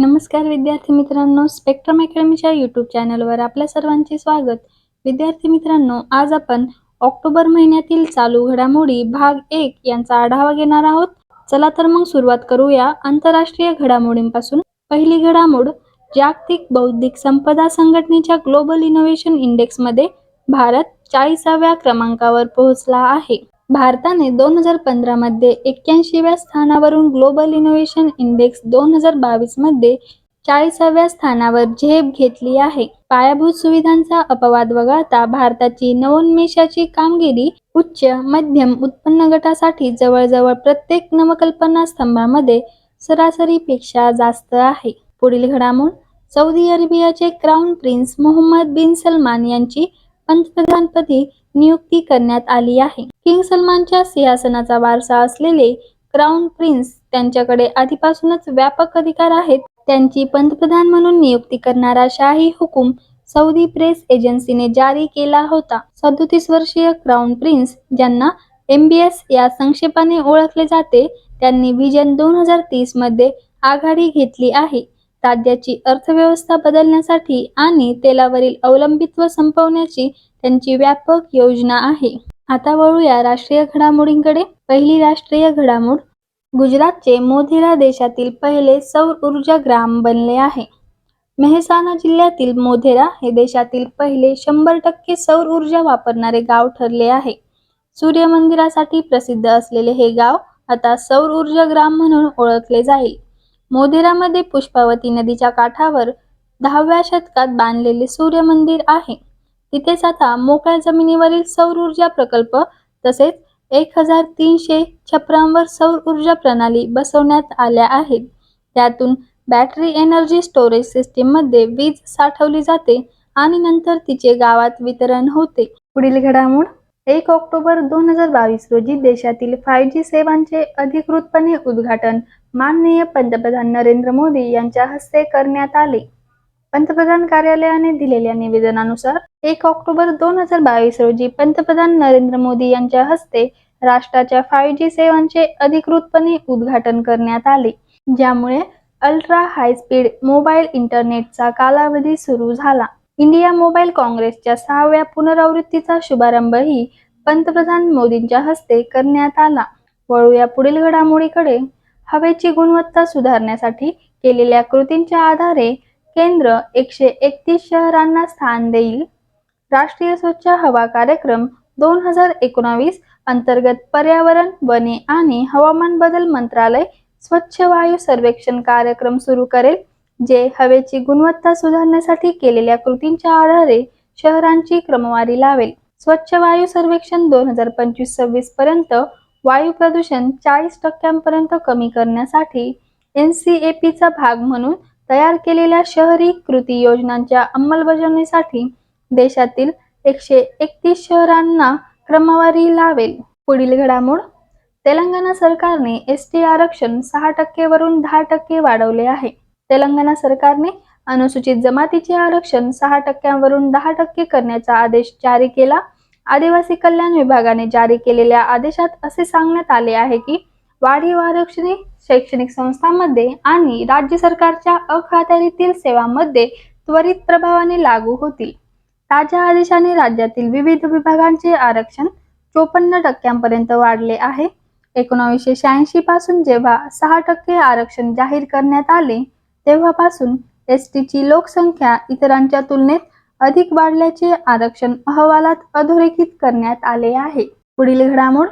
नमस्कार विद्यार्थी मित्रांनो स्पेक्ट्रम अकॅडमीच्या यूट्यूब चॅनलवर आपल्या सर्वांचे स्वागत. विद्यार्थी मित्रांनो आज आपण ऑक्टोबर महिन्यातील चालू घडामोडी भाग एक यांचा आढावा घेणार आहोत. चला तर मग सुरुवात करूया आंतरराष्ट्रीय घडामोडींपासून. पहिली घडामोड जागतिक बौद्धिक संपदा संघटनेच्या ग्लोबल इनोव्हेशन इंडेक्समध्ये भारत चाळीसाव्या क्रमांकावर पोहोचला आहे. भारताने दोन हजार पंधरामध्ये एक्क्याऐंशीव्या स्थानावरून ग्लोबल इनोव्हेशन इंडेक्स दोन हजार बावीसमध्ये चाळीसाव्या स्थानावर झेप घेतली आहे. पायाभूत सुविधांचा अपवाद वगळता भारताची नवोन्मेषाची कामगिरी उच्च मध्यम उत्पन्न गटासाठी जवळजवळ प्रत्येक नवकल्पना स्तंभामध्ये सरासरीपेक्षा जास्त आहे. पुढील घडामोड सौदी अरेबियाचे crown prince Mohammed bin Salman यांची पंतप्रधानपदी नियुक्ती करण्यात आली आहे. किंग सलमानच्या सिंहासनाचा वारसा असलेले क्राऊन प्रिन्स त्यांच्याकडे आधीपासूनच व्यापक अधिकार आहेत. त्यांची पंतप्रधान म्हणून नियुक्ती करणारा शाही हुकूम सौदी प्रेस एजन्सीने जारी केला होता. सदोतीस वर्षीय क्राऊन प्रिन्स ज्यांना एम बी एस या संक्षेपाने ओळखले जाते त्यांनी व्हिजन दोन हजार तीसमध्ये आघाडी घेतली आहे. राज्याची अर्थव्यवस्था बदलण्यासाठी आणि तेलावरील अवलंबित्व संपवण्याची त्यांची व्यापक योजना आहे. आता वळूया राष्ट्रीय घडामोडींकडे. पहिली राष्ट्रीय घडामोड गुजरातचे मोधेरा देशातील पहिले सौर ऊर्जा ग्राम बनले आहे. मेहसाणा जिल्ह्यातील मोधेरा हे देशातील पहिले शंभर टक्के सौर ऊर्जा वापरणारे गाव ठरले आहे. सूर्य मंदिरासाठी प्रसिद्ध असलेले हे गाव आता सौर ऊर्जा ग्राम म्हणून ओळखले जाईल. मोधेरामध्ये पुष्पावती नदीच्या काठावर दहाव्या शतकात बांधलेले सूर्य मंदिर आहे. तिथेच आता मोकळ्या जमिनीवरील सौर ऊर्जा प्रकल्प तसेच एक हजार तीनशे छपरांवर सौर ऊर्जा प्रणाली बसवण्यात आल्या आहेत. त्यातून बॅटरी एनर्जी स्टोरेज सिस्टीममध्ये वीज साठवली जाते आणि नंतर तिचे गावात वितरण होते. पुढील घडामोड एक ऑक्टोबर दोन हजार बावीस रोजी देशातील फाय जी सेवांचे अधिकृतपणे उद्घाटन माननीय पंतप्रधान नरेंद्र मोदी यांच्या हस्ते करण्यात आले. पंतप्रधान कार्यालयाने दिलेल्या निवेदनानुसार एक ऑक्टोबर दोन हजार बावीस रोजी पंतप्रधान नरेंद्र मोदी यांच्या हस्ते राष्ट्राच्या फाय जी सेवांचे अधिकृतपणे उद्घाटन करण्यात आले ज्यामुळे अल्ट्रा हाय स्पीड मोबाईल इंटरनेटचा कालावधी सुरू झाला. इंडिया मोबाईल काँग्रेसच्या सहाव्या पुनरावृत्तीचा शुभारंभही पंतप्रधान मोदींच्या हस्ते करण्यात आला. वळूया पुढील घडामोडीकडे. हवेची गुणवत्ता सुधारण्यासाठी केलेल्या कृतींच्या आधारे केंद्र एकशे एकतीस शहरांना स्थान देईल. राष्ट्रीय स्वच्छ हवा कार्यक्रम दोन हजार एकोणावीस अंतर्गत पर्यावरण वने आणि हवामान बदल मंत्रालय स्वच्छ वायू सर्वेक्षण कार्यक्रम सुरू करेल जे हवेची गुणवत्ता सुधारण्यासाठी केलेल्या कृतींच्या आधारे शहरांची क्रमवारी लावेल. स्वच्छ वायू सर्वेक्षण दोन हजार पंचवीस सव्वीस पर्यंत वायू प्रदूषण चाळीस टक्क्यांपर्यंत कमी करण्यासाठी एन सी ए पीचा भाग म्हणून तयार केलेल्या शहरी कृती योजनांच्या अंमलबजावणीसाठी देशातील एकशे एकतीस शहरांना क्रमवारी लावेल. पुढील घडामोड तेलंगणा सरकारने एस टी आरक्षण सहा टक्केवरून दहा टक्के वाढवले आहे. तेलंगणा सरकारने अनुसूचित जमातीचे आरक्षण सहा टक्क्यांवरून दहा टक्के करण्याचा आदेश जारी केला. आदिवासी कल्याण विभागाने जारी केलेल्या आदेशात असे सांगण्यात आले आहे की वाढीव आरक्षणे शैक्षणिक संस्थांमध्ये आणि राज्य सरकारच्या अखात्यारीतील सेवांमध्ये त्वरित प्रभावाने लागू होतील. ताज्या आदेशाने राज्यातील विविध विभागांचे आरक्षण चोपन्न टक्क्यांपर्यंत वाढले आहे. एकोणावीसशे शहाऐंशी पासून जेव्हा सहा टक्के आरक्षण जाहीर करण्यात आले तेव्हापासून एस टीची लोकसंख्या इतरांच्या तुलनेत अधिक वाढल्याचे आरक्षण अहवालात अधोरेखित करण्यात आले आहे. पुढील घडामोड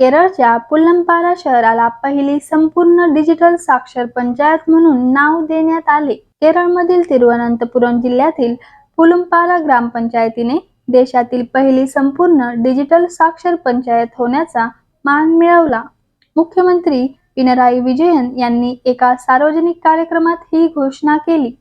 केरळच्या पुल्लंपारा शहराला पहिली संपूर्ण डिजिटल साक्षर पंचायत म्हणून नाव देण्यात आले. केरळमधील तिरुवनंतपुरम जिल्ह्यातील पुलंपारा ग्रामपंचायतीने देशातील पहिली संपूर्ण डिजिटल साक्षर पंचायत होण्याचा मान मिळवला. मुख्यमंत्री पिनराई विजयन यांनी एका सार्वजनिक कार्यक्रमात ही घोषणा केली.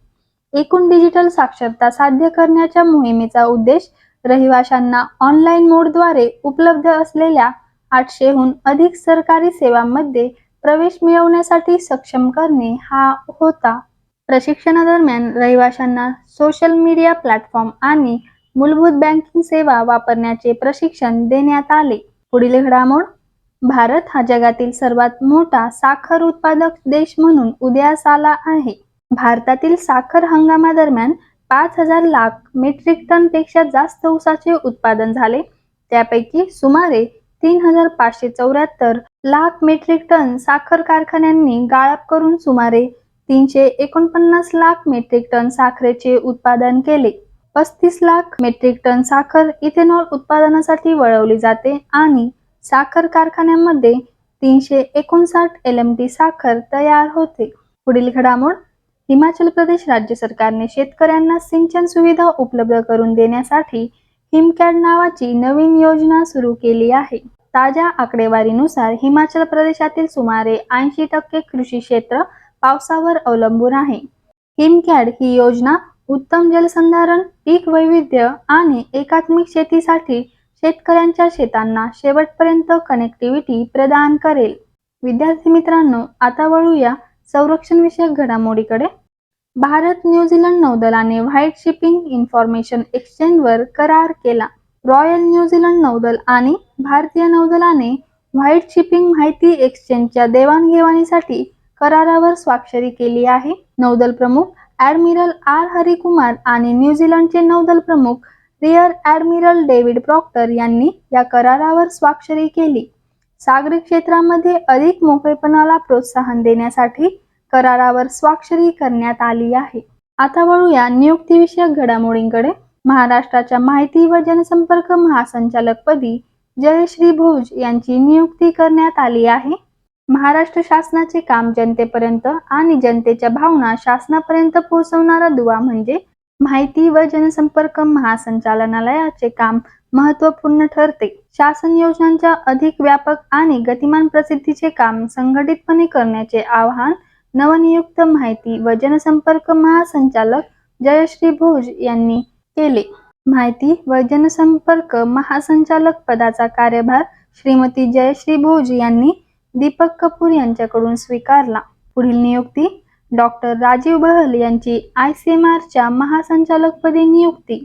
एकूण डिजिटल साक्षरता साध्य करण्याच्या मोहिमेचा उद्देश रहिवाशांना ऑनलाईन मोडद्वारे उपलब्ध असलेल्या आठशेहून अधिक सरकारी सेवांमध्ये प्रवेश मिळवण्यासाठी सक्षम करणे हा होता. प्रशिक्षणादरम्यान रहिवाशांना सोशल मीडिया प्लॅटफॉर्म आणि मूलभूत बँकिंग सेवा वापरण्याचे प्रशिक्षण देण्यात आले. पुढील घडामोड भारत हा जगातील सर्वात मोठा साखर उत्पादक देश म्हणून उदयास आला आहे. भारतातील साखर हंगामादरम्यान पाच हजार लाख मेट्रिक टनपेक्षा जास्त ऊसाचे उत्पादन झाले. त्यापैकी सुमारे तीन हजार पाचशे चौऱ्याहत्तर लाख मेट्रिक टन साखर कारखान्यांनी गाळप करून सुमारे तीनशे एकोणपन्नास लाख मेट्रिक टन साखरेचे उत्पादन केले. पस्तीस लाख मेट्रिक टन साखर इथेनॉल उत्पादनासाठी वळवली जाते आणि साखर कारखान्यांमध्ये तीनशे एकोणसाठ एल एम टी साखर तयार होते. पुढील घडामोड हिमाचल प्रदेश राज्य सरकारने शेतकऱ्यांना सिंचन सुविधा उपलब्ध करून देण्यासाठी हिमकॅड नावाची नवीन योजना सुरू केली आहे. ताज्या आकडेवारीनुसार हिमाचल प्रदेशातील सुमारे ऐंशी टक्के कृषी क्षेत्र पावसावर अवलंबून आहे. हिमकॅड ही योजना उत्तम जलसंधारण पीक वैविध्य आणि एकात्मिक शेतीसाठी शेतकऱ्यांच्या शेतांना शेवटपर्यंत कनेक्टिव्हिटी प्रदान करेल. विद्यार्थी मित्रांनो आता वळूया संरक्षण विषयक घडामोडीकडे. भारत न्यूझीलंड नौदलाने व्हाईट शिपिंग इन्फॉर्मेशन एक्सचेंजवर करार केला. रॉयल न्यूझीलंड नौदल आणि भारतीय नौदलाने व्हाईट शिपिंग माहिती एक्सचेंजच्या देवाणघेवाणीसाठी करारावर स्वाक्षरी केली आहे. नौदल प्रमुख ॲडमिरल आर. हरिकुमार आणि न्यूझीलंडचे नौदल प्रमुख रिअर ॲडमिरल डेव्हिड प्रॉक्टर यांनी या करारावर स्वाक्षरी केली. सागरी क्षेत्रामध्ये अधिक मोकळेपणाला प्रोत्साहन देण्यासाठी करारावर स्वाक्षरी करण्यात आली आहे. आता वळूया नियुक्तीविषयक घडामोडींकडे. महाराष्ट्राच्या माहिती व जनसंपर्क महासंचालकपदी जयश्री भोज यांची नियुक्ती करण्यात आली आहे. महाराष्ट्र शासनाचे काम जनतेपर्यंत आणि जनतेच्या भावना शासनापर्यंत पोहोचवणारा दुवा म्हणजे माहिती व जनसंपर्क महासंचालनालयाचे काम महत्त्वपूर्ण ठरते. शासन योजनांच्या अधिक व्यापक आणि गतिमान प्रसिद्धीचे काम संघटितपणे करण्याचे आवाहन नवनियुक्त माहिती व जनसंपर्क महासंचालक जयश्री भोज यांनी केले. माहिती व जनसंपर्क महासंचालक पदाचा कार्यभार श्रीमती जयश्री भोज यांनी दीपक कपूर यांच्याकडून स्वीकारला. पुढील नियुक्ती डॉक्टर राजीव बहल यांची आय सी एम आरच्या महासंचालकपदी नियुक्ती.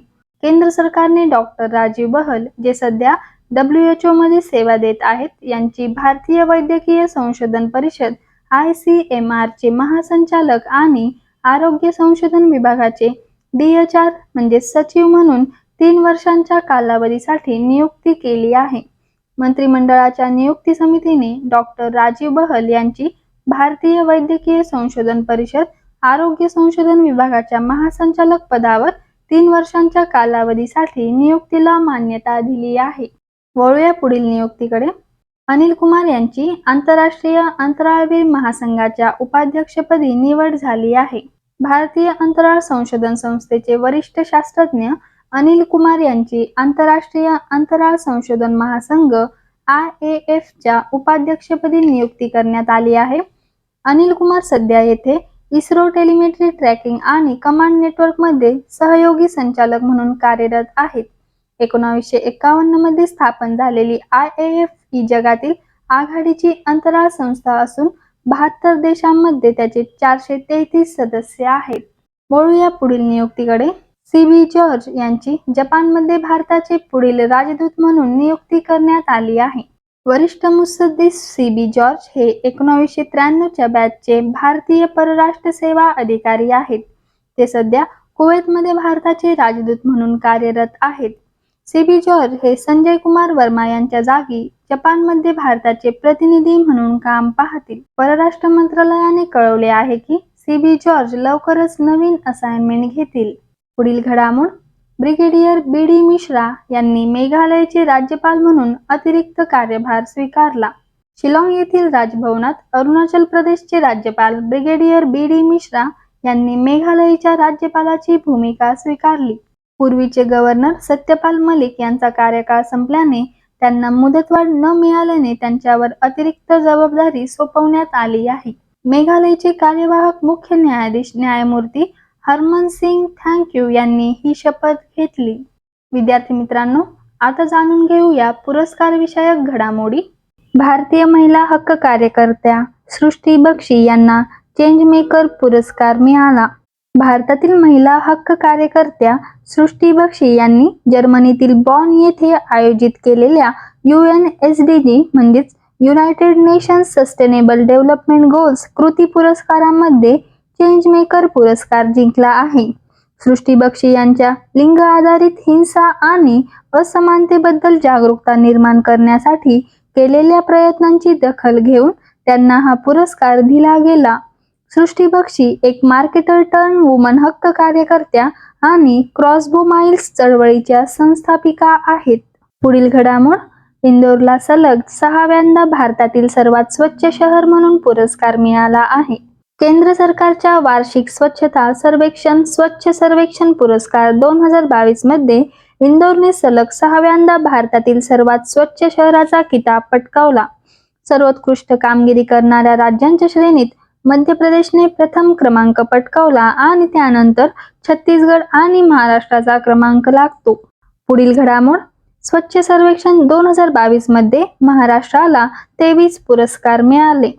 केंद्र सरकारने डॉक्टर राजीव बहल जे सध्या डब्ल्यू एच ओ मध्ये सेवा देत आहेत यांची भारतीय वैद्यकीय संशोधन परिषद आय सी एम आरचे महासंचालक आणि आरोग्य संशोधन विभागाचे डी एच आर म्हणजे सचिव म्हणून तीन वर्षांच्या कालावधीसाठी नियुक्ती केली आहे. मंत्रिमंडळाच्या नियुक्ती समितीने डॉक्टर राजीव बहल यांची भारतीय वैद्यकीय संशोधन परिषद आरोग्य संशोधन विभागाच्या महासंचालक पदावर तीन वर्षांच्या कालावधीसाठी नियुक्तीला मान्यता दिली आहे. वळूया पुढील नियुक्तीकडे. अनिल कुमार यांची आंतरराष्ट्रीय अंतराळवीर महासंघाच्या उपाध्यक्षपदी निवड झाली आहे. भारतीय अंतराळ संशोधन संस्थेचे वरिष्ठ शास्त्रज्ञ अनिल कुमार यांची आंतरराष्ट्रीय अंतराळ संशोधन महासंघ आय ए एफच्या उपाध्यक्षपदी नियुक्ती करण्यात आली आहे. अनिल कुमार सध्या येथे इस्रो टेलिमेट्री ट्रॅकिंग आणि कमांड नेटवर्कमध्ये सहयोगी संचालक म्हणून कार्यरत आहेत. एकोणावीसशे एकावन्नमध्ये स्थापन झालेली आय ए एफ ही जगातील आघाडीची अंतराळ संस्था असून बहात्तर देशांमध्ये त्याचे चारशे तेहतीस सदस्य आहेत. वळूया पुढील नियुक्तीकडे. सी बी जॉर्ज यांची जपानमध्ये भारताचे पुढील राजदूत म्हणून नियुक्ती करण्यात आली आहे. वरिष्ठ मुसद्दीस सी बी जॉर्ज हे एकोणावीसशे त्र्याण्णवच्या बॅचचे भारतीय परराष्ट्र सेवा अधिकारी आहेत. ते सध्या कुवेतमध्ये भारताचे राजदूत म्हणून कार्यरत आहेत. सीबी जॉर्ज हे संजय कुमार वर्मा यांच्या जागी जपानमध्ये भारताचे प्रतिनिधी म्हणून काम पाहतील. परराष्ट्र मंत्रालयाने कळवले आहे की सीबी जॉर्ज लवकरच नवीन असाइनमेंट घेतील. पुढील घडामोड ब्रिगेडियर बी डी मिश्रा यांनी मेघालयचे राज्यपाल म्हणून अतिरिक्त कार्यभार स्वीकारला. शिलाँग येथील राजभवनात अरुणाचल प्रदेशचे राज्यपाल ब्रिगेडियर बी डी मिश्रा यांनी मेघालयच्या राज्यपालाची भूमिका स्वीकारली. पूर्वीचे गव्हर्नर सत्यपाल मलिक यांचा कार्यकाळ संपल्याने त्यांना मुदतवाढ न मिळाल्याने त्यांच्यावर अतिरिक्त जबाबदारी सोपवण्यात आली आहे. मेघालयचे कार्यवाहक मुख्य न्यायाधीश न्यायमूर्ती हरमन सिंग थँक्यू यांनी ही शपथ घेतली. विद्यार्थी मित्रांनो आता जाणून घेऊया पुरस्कार विषयक घडामोडी. भारतीय महिला हक्क कार्यकर्त्या सृष्टी बक्षी यांना चेंज मेकर पुरस्कार मिळाला. भारतातील महिला हक्क कार्यकर्त्या सृष्टी बक्षी यांनी जर्मनीतील बॉन येथे आयोजित केलेल्या U N S D G म्हणजेच united nations sustainable development goals कृती पुरस्कारामध्ये चेंज मेकर पुरस्कार जिंकला आहे. सृष्टी बक्षी यांच्या लिंग आधारित हिंसा आणि असमानतेबद्दल जागरूकता निर्माण करण्यासाठी केलेल्या प्रयत्नांची दखल घेऊन त्यांना हा पुरस्कार दिला गेला. सृष्टी बक्षी एक मार्केटर टर्न वुमन हक्क कार्यकर्त्या आणि क्रॉसबो माइल्स चळवळीच्या संस्थापिका आहेत. पुढील घडामोड इंदोरला सलग सहाव्यांदा भारतातील सर्वात स्वच्छ शहर म्हणून पुरस्कार मिळाला आहे. केंद्र सरकारच्या वार्षिक स्वच्छता सर्वेक्षण स्वच्छ सर्वेक्षण पुरस्कार दोन हजार बावीसमध्ये इंदोरने सलग सहाव्यांदा भारतातील सर्वात स्वच्छ शहराचा किताब पटकावला. सर्वोत्कृष्ट कामगिरी करणाऱ्या राज्यांच्या श्रेणीत मध्य प्रदेशने प्रथम क्रमांक पटकावला आणि त्यानंतर छत्तीसगड आणि महाराष्ट्राचा क्रमांक लागतो. पुढील घडामोड स्वच्छ सर्वेक्षण दोन हजार बावीसमध्ये महाराष्ट्राला तेवीस पुरस्कार मिळाले.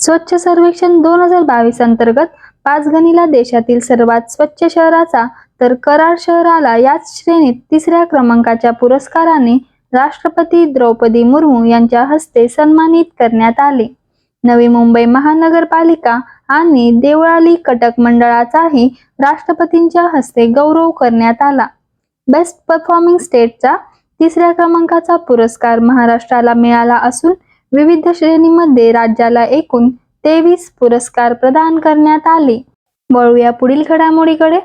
स्वच्छ सर्वेक्षण दोन हजार बावीस अंतर्गत पाचगणीला देशातील सर्वात स्वच्छ शहराचा तर कराड शहराला याच श्रेणीत तिसऱ्या क्रमांकाच्या पुरस्काराने राष्ट्रपती द्रौपदी मुर्मू यांच्या हस्ते सन्मानित करण्यात आले. नवी मुंबई महानगरपालिका आणि देवळाली कटक मंडळाचाही राष्ट्रपतींच्या हस्ते गौरव करण्यात आला. बेस्ट परफॉर्मिंग स्टेटचा तिसऱ्या क्रमांकाचा पुरस्कार महाराष्ट्राला मिळाला असून विविध श्रेणीमध्ये राज्याला एकूण तेवीस पुरस्कार प्रदान करण्यात आले. वळूया पुढील घडामोडीकडे.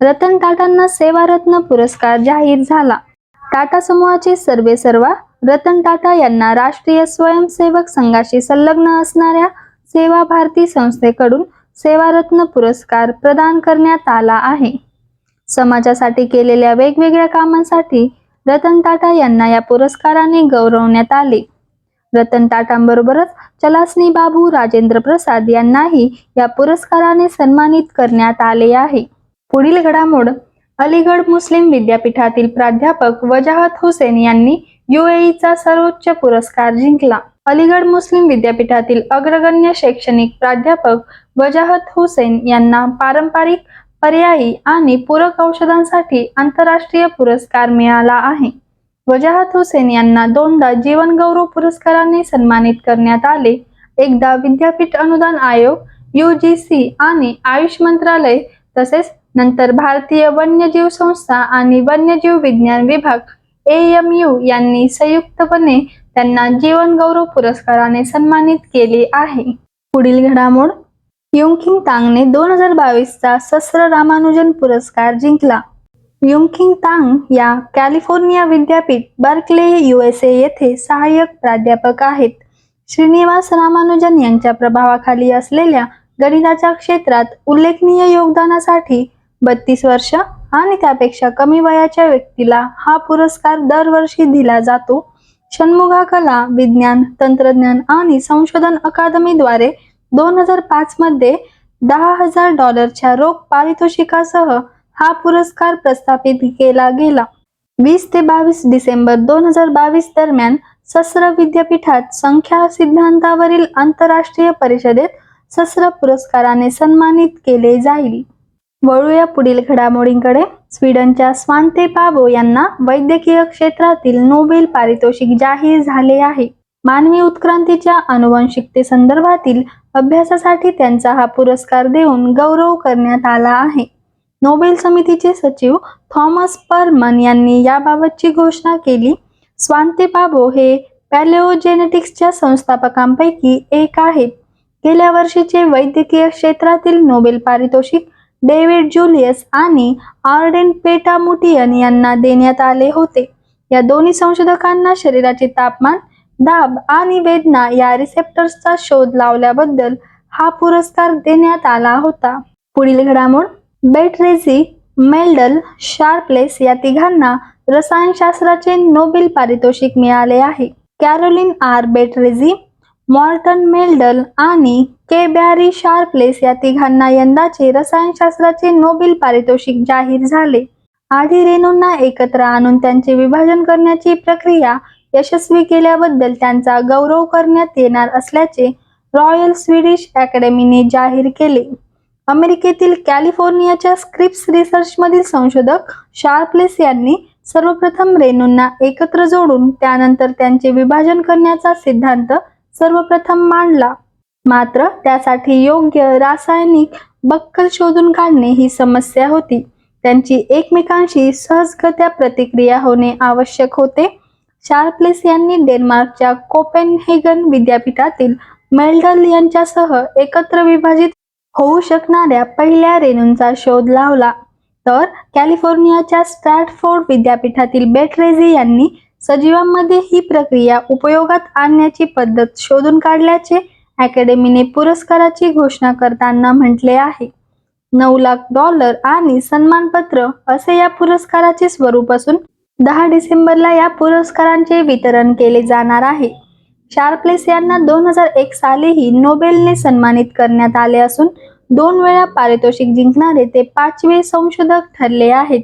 रतन टाटांना सेवारत्न पुरस्कार जाहीर झाला. टाटा समूहाचे सर्वे सर्वा रतन टाटा यांना राष्ट्रीय स्वयंसेवक संघाशी संलग्न असणाऱ्या सेवा भारती संस्थेकडून सेवारत्न पुरस्कार प्रदान करण्यात आला आहे. समाजासाठी केलेल्या वेगवेगळ्या कामांसाठी रतन टाटा यांना या पुरस्काराने गौरवण्यात आले. रतन टाटांबरोबरच चलासनी बाबू राजेंद्र प्रसाद यांनाही या पुरस्काराने सन्मानित करण्यात आले आहे. पुढील घडामोड अलीगड मुस्लिम विद्यापीठातील प्राध्यापक वजाहत हुसेन यांनी युएईचा सर्वोच्च पुरस्कार जिंकला. अलीगड मुस्लिम विद्यापीठातील अग्रगण्य शैक्षणिक प्राध्यापक वजाहत हुसेन यांना पारंपरिक पर्यायी आणि पूरक औषधांसाठी आंतरराष्ट्रीय पुरस्कार मिळाला आहे. वजाहत हुसेन यांना दोनदा जीवनगौरव पुरस्काराने सन्मानित करण्यात आले. एकदा विद्यापीठ अनुदान आयोग सी आणि आयुष मंत्रालय तसेच नंतर भारतीय वन्यजीव संस्था आणि वन्यजीव विज्ञान विभाग एएमयू यांनी संयुक्तपणे त्यांना जीवन गौरव पुरस्काराने सन्मानित केले आहे. पुढील घडामोड. युंकिंग तांगने दोन हजार बावीसचा सस्र रामानुजन पुरस्कार जिंकला. युंकिंग तांग या कॅलिफोर्निया विद्यापीठ बर्कले युएसए येथे सहाय्यक प्राध्यापक आहेत. श्रीनिवास रामानुजन यांच्या प्रभावाखाली असलेल्या गणिताच्या क्षेत्रात उल्लेखनीय योगदानासाठी बत्तीस वर्ष आणि त्यापेक्षा कमी वयाच्या व्यक्तीला हा पुरस्कार दरवर्षी दिला जातो. षण्मुगा कला विज्ञान तंत्रज्ञान आणि संशोधन अकादमीद्वारे दोन हजार पाच मध्ये दहा हजार डॉलरच्या रोख पारितोषिकासह हा पुरस्कार प्रस्थापित केला गेला. वीस ते बावीस डिसेंबर दोन हजार बावीस दरम्यान सस्र विद्यापीठात संख्या सिद्धांतावरील आंतरराष्ट्रीय परिषदेत सस्र पुरस्काराने सन्मानित केले जाईल. वळूया पुढील घडामोडींकडे. स्वीडनच्या स्वांते पाबो यांना वैद्यकीय क्षेत्रातील नोबेल पारितोषिक जाहीर झाले आहे. मानवी उत्क्रांतीच्या अनुवंशिकते संदर्भातील अभ्यासासाठी त्यांचा हा पुरस्कार देऊन गौरव करण्यात आला आहे. नोबेल समितीचे सचिव थॉमस परमन यांनी याबाबतची घोषणा केली स्वांते पाबो हे पॅलेओजेनेटिक्सच्या संस्थापकांपैकी एक आहेत. गेल्या वर्षीचे वैद्यकीय क्षेत्रातील नोबेल पारितोषिक डेव्हिड जुलियस आणि आर्डेन पेटामुटियन यांना देण्यात आले होते. या दोन्ही संशोधकांना शरीराचे तापमान दाब आणि वेदना या रिसेप्टर्सचा शोध लावल्याबद्दल हा पुरस्कार देण्यात आला होता. पुढील घडामोड बेटरेझी मेल्डल शार्पलेस या तिघांना रसायनशास्त्राचे नोबेल पारितोषिक मिळाले आहे. Carolyn R Bertozzi Morten Meldal आणि के बॅरी शार्पलेस या तिघांना यंदाचे रसायनशास्त्राचे नोबेल पारितोषिक जाहीर झाले. आधी रेणूंना एकत्र आणून त्यांचे विभाजन करण्याची प्रक्रिया यशस्वी केल्याबद्दल त्यांचा गौरव करण्यात येणार असल्याचे रॉयल स्वीडिश अकॅडमीने जाहीर केले. अमेरिकेतील कॅलिफोर्नियाच्या स्क्रिप्स रिसर्चमधील संशोधक शार्पलेस यांनी सर्वप्रथम रेणूंना एकत्र जोडून त्यानंतर त्यांचे विभाजन करण्याचा सिद्धांत सर्वप्रथम मांडला. मात्र त्यासाठी योग्य रासायनिक बक्कल शोधून काढणे ही समस्या होती. त्यांची एकमेकांशी सहजगत्या प्रतिक्रिया होणे आवश्यक होते. शार्पलेस यांनी डेन्मार्कच्या कोपेनहेगन विद्यापीठातील मेल्डल यांच्यासह एकत्र विभाजित होऊ शकणाऱ्या पहिल्या रेणूंचा शोध लावला. तर कॅलिफोर्नियाच्या स्टॅटफोर्ड विद्यापीठातील बेटरेझी यांनी सजीवांमध्ये ही प्रक्रिया उपयोगात आणण्याची पद्धत शोधून काढल्याचे अकॅडमीने पुरस्काराची घोषणा करताना म्हटले आहे. नऊ लाख डॉलर आणि सन्मानपत्र असे या पुरस्काराचे स्वरूप असून दहा डिसेंबरला या पुरस्कारांचे वितरण केले जाणार आहे. शार्पलेस यांना दोन हजार एक सालीही नोबेलने सन्मानित करण्यात आले असून दोन वेळा पारितोषिक जिंकणारे ते पाचवे संशोधक ठरले आहेत.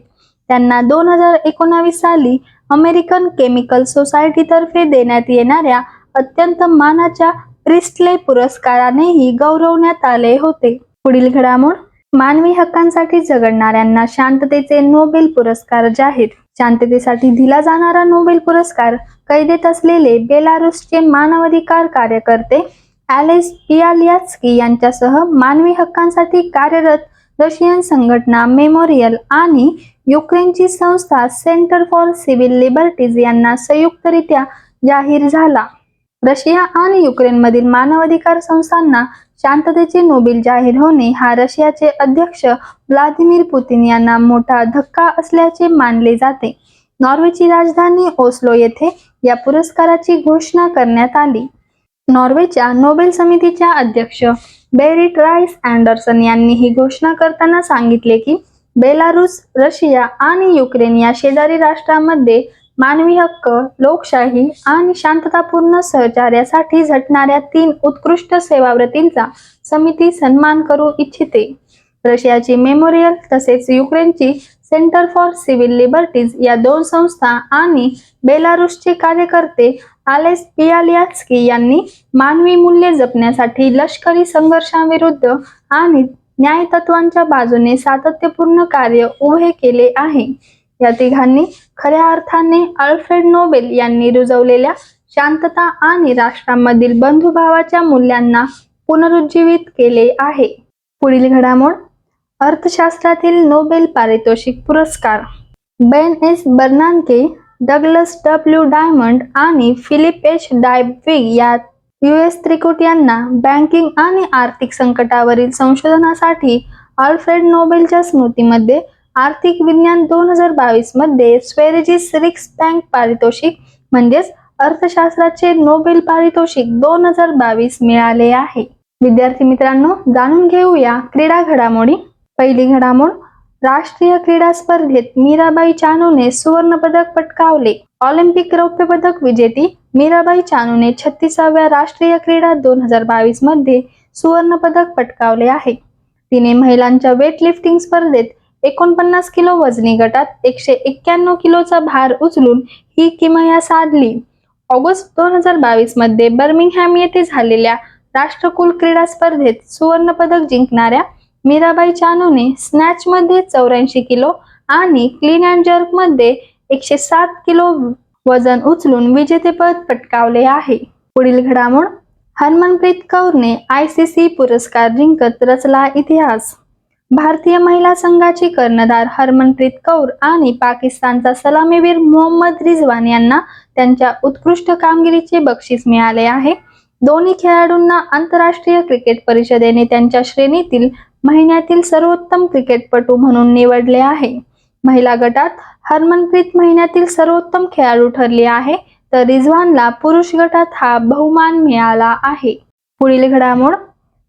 त्यांना दोन हजार एकोणावीस साली अमेरिकन केमिकल सोसायटीतर्फे देण्यात येणाऱ्या अत्यंत मानाच्या प्रिस्टले पुरस्कारानेही गौरवण्यात आले होते. पुढील घडामोड मानवी हक्कांसाठी झगडणाऱ्यांना शांततेचे नोबेल पुरस्कार जाहीर. शांततेसाठी दिला जाणारा नोबेल पुरस्कार कैदेत असलेले बेलारुसचे मानवाधिकार कार्यकर्ते ॲलेस पियालियास्की यांच्यासह मानवी हक्कांसाठी कार्यरत रशियन संघटना मेमोरियल आणि युक्रेनची संस्था सेंटर फॉर सिव्हिल लिबर्टीज यांना संयुक्तरित्या जाहीर झाला. रशिया आणि युक्रेनमधील मानवाधिकार संस्थांना शांततेचे नोबेल जाहीर होणे हा रशियाचे अध्यक्ष व्लादिमीर पुतिन यांना मोठा धक्का असल्याचे मानले जाते. नॉर्वेची राजधानी ओस्लो येथे या पुरस्काराची घोषणा करण्यात आली. नॉर्वेच्या नोबेल समितीच्या अध्यक्ष बेरिट राईस अँडरसन यांनी ही घोषणा करताना सांगितले की बेलारूस रशिया आणि युक्रेन या शेजारी राष्ट्रांमध्ये मानवी हक्क लोकशाही आणि शांततापूर्ण सहचार्यासाठी झटणाऱ्या तीन उत्कृष्ट सेवाव्रतींचा समिती सन्मान करू इच्छिते. रशियाची मेमोरियल तसेच युक्रेनची सेंटर फॉर सिव्हिल लिबर्टीज या दोन संस्था आणि बेलारुसचे कार्यकर्ते आलेस पियालियास्की यांनी मानवी मूल्ये जपण्यासाठी लष्करी संघर्षाविरुद्ध आणि न्यायतत्वांच्या बाजूने सातत्यपूर्ण कार्य उभे केले आहे. या तिघांनी खऱ्या अर्थाने अल्फ्रेड नोबेल यांनी रुजवलेल्या शांतता आणि राष्ट्रांमधील बंधुभावाच्या मूल्यांना पुनरुज्जीवित केले आहे. पुढील घडामोड अर्थशास्त्रातील नोबेल पारितोषिक पुरस्कार. Ben S Bernanke Douglas W Diamond आणि फिलिप एच डायबिग या युएस त्रिकुट यांना बँकिंग आणि आर्थिक संकटावरील संशोधनासाठी अल्फ्रेड नोबेलच्या स्मृतीमध्ये आर्थिक विज्ञान दोन हजार बावीसमध्ये स्वेरेजिस रिक्स बँक पारितोषिक म्हणजेच अर्थशास्त्राचे नोबेल पारितोषिक दोन हजार बावीस मिळाले आहे. विद्यार्थी मित्रांनो जाणून घेऊया क्रीडा घडामोडी. पहिली घडामोड. राष्ट्रीय क्रीडा स्पर्धेत मीराबाई चानूने सुवर्ण पदक पटकावले. ऑलिम्पिक रौप्य पदक विजेती मीराबाई चानूने छत्तीसाव्या राष्ट्रीय क्रीडा दोन हजार बावीसमध्ये सुवर्ण पदक पटकावले आहे. तिने महिलांच्या वेटलिफ्टिंग स्पर्धेत एकोणपन्नास किलो वजनी गटात एकशे एक्क्याण्णव किलोचा भार उचलून ही किमया साधली. ऑगस्ट दोन हजार बावीसमध्ये बर्मिंगहॅम येथे झालेल्या राष्ट्रकुल क्रीडा स्पर्धेत सुवर्ण पदक जिंकणाऱ्या मीराबाई चानूने स्नॅच मध्ये चौऱ्याऐंशी किलो आणि क्लीन अँड जर्कमध्ये एकशे सात किलो वजन उचलून विजेतेपद पटकावले आहे. पुढील घडामोड हरमनप्रीत कौरने आय सी सी पुरस्कार जिंकत रचला इतिहास. भारतीय महिला संघाची कर्णधार हरमनप्रीत कौर आणि पाकिस्तानचा सलामीवीर मोहम्मद रिझवान यांना त्यांच्या उत्कृष्ट कामगिरीचे बक्षीस मिळाले आहे. दोन्ही खेळाडूंना आंतरराष्ट्रीय क्रिकेट परिषदेने त्यांच्या श्रेणीतील महिन्यातील सर्वोत्तम क्रिकेटपटू म्हणून निवडले आहे. महिला गटात हरमनप्रीत महिन्यातील सर्वोत्तम खेळाडू ठरली आहे तर रिझवानला पुरुष गटात हा बहुमान मिळाला आहे. पुढील घडामोड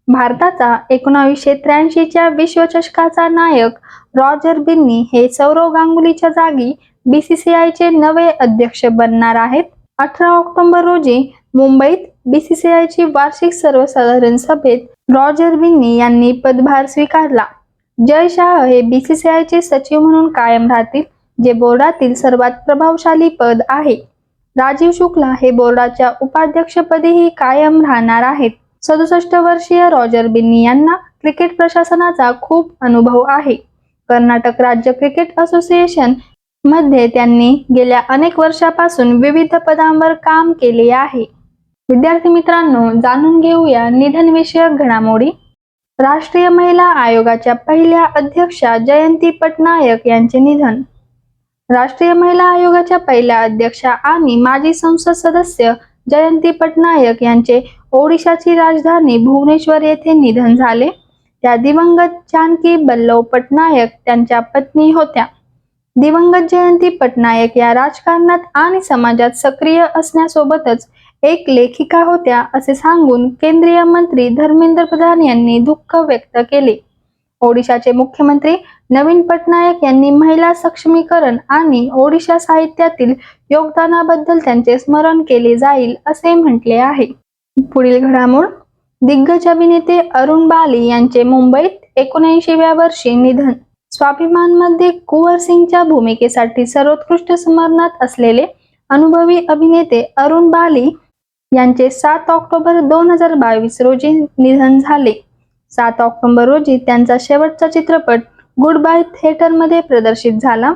भारताचा एकोणावीसशे त्र्याऐंशीच्या विश्वचषकाचा नायक रॉजर बिन्नी हे सौरव गांगुलीच्या जागी बीसीसीआयचे नवे अध्यक्ष बनणार आहेत. अठरा ऑक्टोबर रोजी मुंबईत बीसीसीआयची वार्षिक सर्वसाधारण सभेत रॉजर बिन्नी यांनी पदभार स्वीकारला. जय शाह हे बीसीसीआयचे सचिव म्हणून कायम राहतील जे बोर्डातील सर्वात प्रभावशाली पद आहे. राजीव शुक्ला हे बोर्डाच्या उपाध्यक्षपदीही कायम राहणार आहेत. सदुसष्ट वर्षीय रॉजर बिन्नी यांना क्रिकेट प्रशासनाचा खूप अनुभव आहे. कर्नाटक राज्य क्रिकेट असोसिएशनमध्ये त्यांनी गेल्या अनेक वर्षापासून विविध पदांवर काम केले आहे. विद्यार्थी मित्रांनो जाणून घेऊया निधन विषयक घडामोडी. राष्ट्रीय महिला आयोगाच्या पहिल्या अध्यक्षा जयंती पटनायक यांचे निधन. राष्ट्रीय महिला आयोगाच्या पहिल्या अध्यक्षा आणि माजी संसद सदस्य जयंती पटनायक यांचे ओडिशाची राजधानी भुवनेश्वर येथे निधन झाले. त्या दिवंगत जानकी बल्लव पटनायक त्यांच्या पत्नी होत्या. दिवंगत जयंती पटनायक या राजकारणात आणि समाजात सक्रिय असण्यासोबतच एक लेखिका होत्या असे सांगून केंद्रीय मंत्री धर्मेंद्र प्रधान यांनी दुःख व्यक्त केले. ओडिशाचे मुख्यमंत्री नवीन पटनायक यांनी महिला सक्षमीकरण आणि ओडिशा साहित्यातील योगदानाबद्दल त्यांचे स्मरण केले जाईल असे म्हटले आहे. पुढील घडामोड दिग्गज अभिनेते अरुण बाली यांचे मुंबईत एकोणऐंशीव्या वर्षी निधन. स्वाभिमानमध्ये कुंवर सिंगच्या भूमिकेसाठी सर्वोत्कृष्ट स्मरणात असलेले अनुभवी अभिनेते अरुण बाली यांचे सात ऑक्टोबर दोन हजार बावीस रोजी निधन झाले. सात ऑक्टोबर रोजी त्यांचा शेवटचा चित्रपट गुड बाय थिएटरमध्ये प्रदर्शित झाला.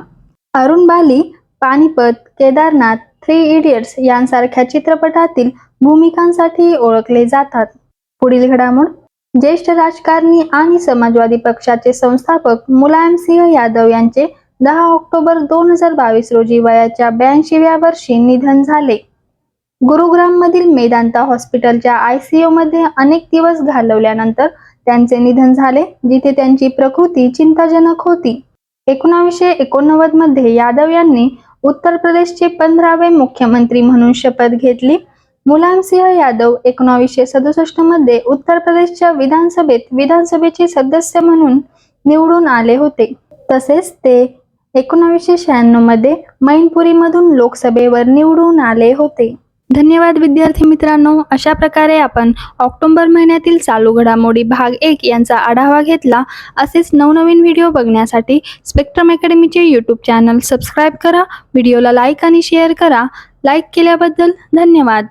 अरुण बाली पानिपत केदारनाथ थ्री इडियट्स यांसारख्या चित्रपटातील भूमिकांसाठी ओळखले जातात. पुढील घडामोड ज्येष्ठ राजकारणी आणि समाजवादी पक्षाचे संस्थापक मुलायम सिंह यादव यांचे दहा ऑक्टोबर दोन हजार बावीस रोजी वयाच्या ब्याऐंशीव्या वर्षी निधन झाले. गुरुग्राममधील मेदांता हॉस्पिटलच्या आयसीयू मध्ये अनेक दिवस घालवल्यानंतर त्यांचे निधन झाले जिथे त्यांची प्रकृती चिंताजनक होती. एकोणावीसशे एकोणनव्वदमध्ये यादव यांनी उत्तर प्रदेशचे पंधरावे मुख्यमंत्री म्हणून शपथ घेतली. मुलायमसिंह यादव एकोणावीसशे सदुसष्टमध्ये उत्तर प्रदेशच्या विधानसभेत विधानसभेचे सदस्य म्हणून निवडून आले होते. तसेच ते एकोणावीसशे शहाण्णवमध्ये मैनपुरीमधून लोकसभेवर निवडून आले होते. धन्यवाद विद्यार्थी मित्रांनो. अशा प्रकारे आपण ऑक्टोबर महिन्यातील चालू घडामोडी भाग एक यांचा आढावा घेतला. असेच नवनवीन व्हिडिओ बघण्यासाठी स्पेक्ट्रम अकॅडमीचे यूट्यूब चॅनल सबस्क्राईब करा. व्हिडिओला लाईक आणि शेअर करा. लाईक केल्याबद्दल धन्यवाद.